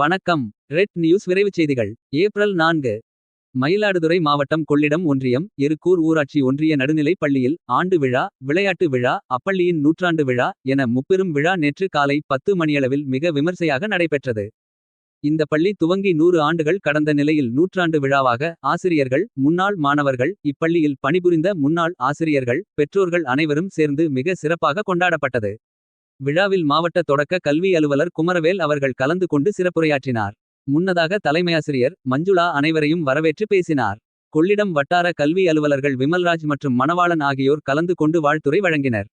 வணக்கம். Red news விரைவுச் செய்திகள். ஏப்ரல் நான்கு. மயிலாடுதுறை மாவட்டம் கொள்ளிடம் ஒன்றியம் எருக்கூர் ஊராட்சி ஒன்றிய நடுநிலைப் பள்ளியில் ஆண்டு விழா விளையாட்டு விழா அப்பள்ளியின் நூற்றாண்டு விழா என முப்பெரும் விழா நேற்று காலை பத்து மணியளவில் மிக விமர்சையாக நடைபெற்றது. இந்த பள்ளி துவங்கி நூறு ஆண்டுகள் கடந்த நிலையில் நூற்றாண்டு விழாவாக ஆசிரியர்கள் முன்னாள் மாணவர்கள் இப்பள்ளியில் பணிபுரிந்த முன்னாள் ஆசிரியர்கள் பெற்றோர்கள் அனைவரும் சேர்ந்து மிக சிறப்பாக கொண்டாடப்பட்டது. விழாவில் மாவட்ட தொடக்க கல்வி அலுவலர் குமரவேல் அவர்கள் கலந்து கொண்டு சிறப்புரையாற்றினார். முன்னதாக தலைமையாசிரியர் மஞ்சுளா அனைவரையும் வரவேற்று பேசினார். கொள்ளிடம் வட்டார கல்வி அலுவலர்கள் விமல்ராஜ் மற்றும் மணவாளன் ஆகியோர் கலந்து கொண்டு வாழ்த்துறை வழங்கினர்.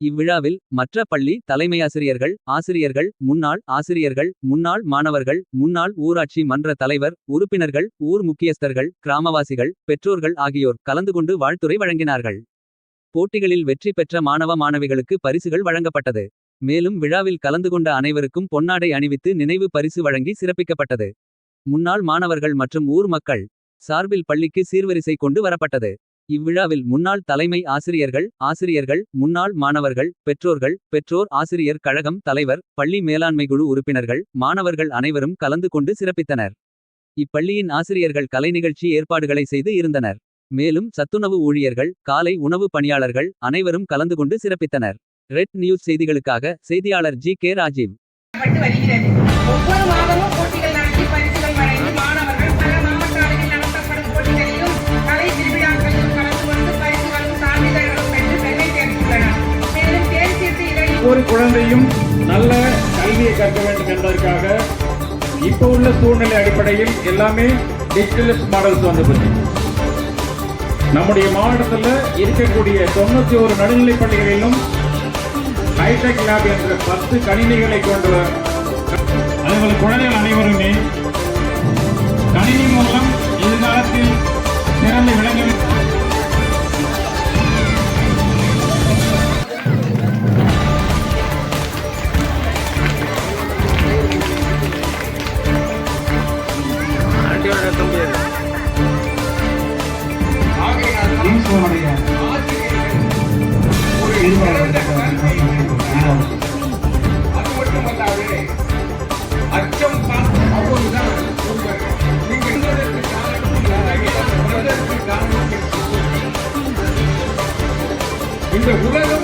இவ்விழாவில் மற்ற பள்ளி தலைமையாசிரியர்கள் ஆசிரியர்கள் முன்னாள் ஆசிரியர்கள் முன்னாள் மாணவர்கள் முன்னாள் ஊராட்சி மன்ற தலைவர் உறுப்பினர்கள் ஊர் முக்கியஸ்தர்கள் கிராமவாசிகள் பெற்றோர்கள் ஆகியோர் கலந்து கொண்டு வாழ்த்துறை வழங்கினார்கள். போட்டிகளில் வெற்றி பெற்ற மாணவ மாணவிகளுக்கு பரிசுகள் வழங்கப்பட்டது. மேலும் விழாவில் கலந்து கொண்ட அனைவருக்கும் பொன்னாடை அணிவித்து நினைவு பரிசு வழங்கி சிறப்பிக்கப்பட்டது. முன்னாள் மாணவர்கள் மற்றும் ஊர் மக்கள் சார்பில் பள்ளிக்கு சீர்வரிசை கொண்டு வரப்பட்டது. இவ்விழாவில் முன்னாள் தலைமை ஆசிரியர்கள் ஆசிரியர்கள் முன்னாள் மாணவர்கள் பெற்றோர்கள் பெற்றோர் ஆசிரியர் கழகம் தலைவர் பள்ளி மேலாண்மை குழு உறுப்பினர்கள் மாணவர்கள் அனைவரும் கலந்து கொண்டு சிறப்பித்தனர். இப்பள்ளியின் ஆசிரியர்கள் கலை நிகழ்ச்சி ஏற்பாடுகளை செய்து இருந்தனர். மேலும் சத்துணவு ஊழியர்கள் காலை உணவு பணியாளர்கள் அனைவரும் கலந்து கொண்டு சிறப்பித்தனர். ரெட் நியூஸ் செய்திகளுக்காக செய்தியாளர் ஜி கே ராஜீவ். ஒவ்வொரு குழந்தையும் நல்ல கல்வியை கற்க வேண்டும் என்பதற்காக இப்போ உள்ள சூழ்நிலை அடிப்படையில் எல்லாமே டிஜிட்டலிஸ்ட் மாடல்ஸ் வந்து போச்சு நம்முடைய மாவட்டத்தில் இருக்கக்கூடிய தொண்ணூத்தி ஒரு நடுநிலைப் பள்ளிகளிலும் ஹைடெக் லேப் என்ற பத்து கணினிகளை கொண்டு அதேபோல குழந்தைகள் அனைவருமே கணினி மூலம் எதிர்காலத்தில் சிறந்து விளங்கி அது மட்டுமல்லாது அச்சம் பார்த்து அவ்வளவுதான் இந்த உலகம்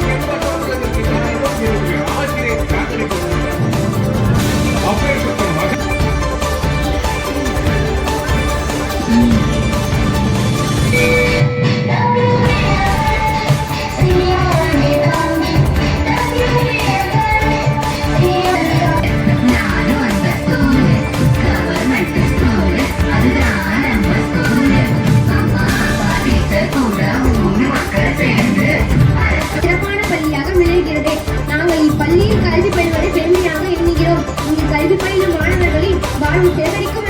பள்ளியில் கல்வி பெறுவதை பெருமையாக எண்ணுகிறோம். இங்கு கல்வி பயிலும் மாணவர்களின் வாழ்வு சிறகடிக்கும்